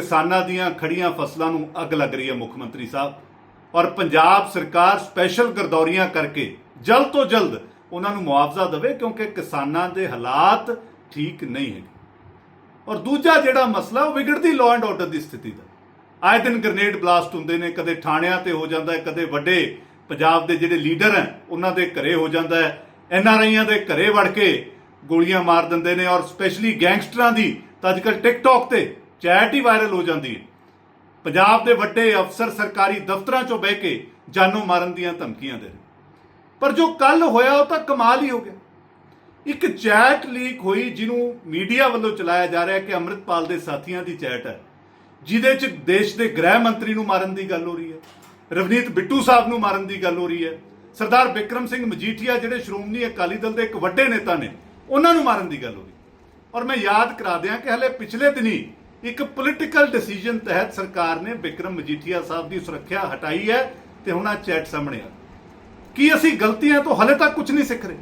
ਕਿਸਾਨਾਂ ਦੀਆਂ ਖੜੀਆਂ ਫਸਲਾਂ ਨੂੰ ਅੱਗ ਲੱਗ ਰਹੀ ਹੈ ਮੁੱਖ ਮੰਤਰੀ ਸਾਹਿਬ। ਔਰ ਪੰਜਾਬ ਸਰਕਾਰ ਸਪੈਸ਼ਲ ਗਰਦੌਰੀਆਂ ਕਰਕੇ ਜਲਦ ਤੋਂ ਜਲਦ ਉਹਨਾਂ ਨੂੰ ਮੁਆਵਜ਼ਾ ਦੇਵੇ ਕਿਉਂਕਿ ਕਿਸਾਨਾਂ ਦੇ ਹਾਲਾਤ ਠੀਕ ਨਹੀਂ ਹੈਗੇ। ਔਰ ਦੂਜਾ ਜਿਹੜਾ ਮਸਲਾ, ਉਹ ਵਿਗੜਦੀ ਲਾਅ ਐਂਡ ਆਰਡਰ ਦੀ ਸਥਿਤੀ ਦਾ। ਆਏ ਦਿਨ ਗ੍ਰੇਨੇਡ ਬਲਾਸਟ ਹੁੰਦੇ ਨੇ, ਕਦੇ ਥਾਣਿਆਂ ਤੇ ਹੋ ਜਾਂਦਾ ਹੈ, ਕਦੇ ਵੱਡੇ ਪੰਜਾਬ ਦੇ ਜਿਹੜੇ ਲੀਡਰ ਹੈ, ਉਹਨਾਂ ਦੇ ਘਰੇ ਹੋ ਜਾਂਦਾ ਹੈ। ਆਈਆਂ ਦੇ ਘਰੇ ਵੜ ਕੇ ਗੋਲੀਆਂ ਮਾਰ ਦਿੰਦੇ ਨੇ ਔਰ ਸਪੈਸ਼ਲੀ ਗੈਂਗਸਟਰਾਂ ਦੀ ਤਾਂ ਅੱਜਕੱਲ ਟਿਕਟੌਕ ਤੇ ਚੈਟ ਹੀ ਵਾਇਰਲ ਹੋ ਜਾਂਦੀ ਹੈ। ਪੰਜਾਬ ਦੇ ਵੱਡੇ ਅਫਸਰ ਸਰਕਾਰੀ ਦਫ਼ਤਰਾਂ 'ਚੋਂ ਬਹਿ ਕੇ ਜਾਨੋਂ ਮਾਰਨ ਦੀਆਂ ਧਮਕੀਆਂ ਦੇ ਰਹੇ। ਪਰ ਜੋ ਕੱਲ ਹੋਇਆ ਉਹ ਤਾਂ ਕਮਾਲ ਹੀ ਹੋ ਗਿਆ। ਇੱਕ ਚੈਟ ਲੀਕ ਹੋਈ ਜਿਹਨੂੰ ਮੀਡੀਆ ਵੱਲੋਂ ਚਲਾਇਆ ਜਾ ਰਿਹਾ ਕਿ ਅੰਮ੍ਰਿਤਪਾਲ ਦੇ ਸਾਥੀਆਂ ਦੀ ਚੈਟ ਹੈ, ਜਿਹਦੇ 'ਚ ਦੇਸ਼ ਦੇ ਗ੍ਰਹਿ ਮੰਤਰੀ ਨੂੰ ਮਾਰਨ ਦੀ ਗੱਲ ਹੋ ਰਹੀ ਹੈ, ਰਵਨੀਤ ਬਿੱਟੂ ਸਾਹਿਬ ਨੂੰ ਮਾਰਨ ਦੀ ਗੱਲ ਹੋ ਰਹੀ ਹੈ, ਸਰਦਾਰ ਬਿਕਰਮ ਸਿੰਘ ਮਜੀਠੀਆ ਜਿਹੜੇ ਸ਼੍ਰੋਮਣੀ ਅਕਾਲੀ ਦਲ ਦੇ ਇੱਕ ਵੱਡੇ ਨੇਤਾ ਨੇ, ਉਹਨਾਂ ਨੂੰ ਮਾਰਨ ਦੀ ਗੱਲ ਹੋ ਰਹੀ ਔਰ ਮੈਂ ਯਾਦ ਕਰਾ ਦਿਆਂ ਕਿ ਹਲੇ ਪਿਛਲੇ ਦਿਨੀ ਇੱਕ ਪੋਲੀਟੀਕਲ ਡਿਸੀਜਨ ਤਹਿਤ ਸਰਕਾਰ ਨੇ ਬਿਕਰਮ ਮਜੀਠੀਆ ਸਾਹਿਬ ਦੀ ਸੁਰੱਖਿਆ ਹਟਾਈ ਹੈ ਤੇ ਹੁਣ ਆ ਚੈਟ ਸਾਹਮਣੇ ਆ। ਕੀ ਅਸੀਂ ਗਲਤੀਆਂ ਤੋਂ ਹਲੇ ਤੱਕ ਕੁਝ ਨਹੀਂ ਸਿੱਖ ਰਹੇ?